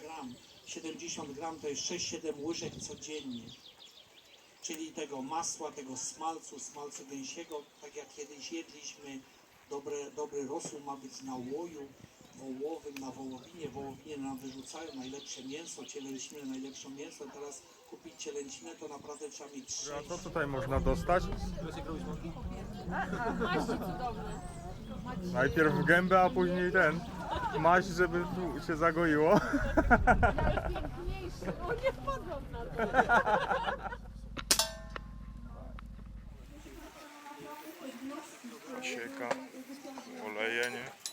gram, 70 gram to jest 6-7 łyżek codziennie. Czyli tego masła, tego smalcu, smalcu gęsiego, tak jak kiedyś jedliśmy, dobre, dobry rosół ma być na łoju wołowym, na wołowinie. Wołowinie nam wyrzucają najlepsze mięso, cielęcinę, najlepsze mięso. Teraz kupić cielęcinę to naprawdę trzeba mieć A 6 co tutaj można dostać? Najpierw w gębę, a później ten. Maść, żeby tu się zagoiło. Najpiękniejszy. O, nie wpadłam na to. Sieka, oleje, nie?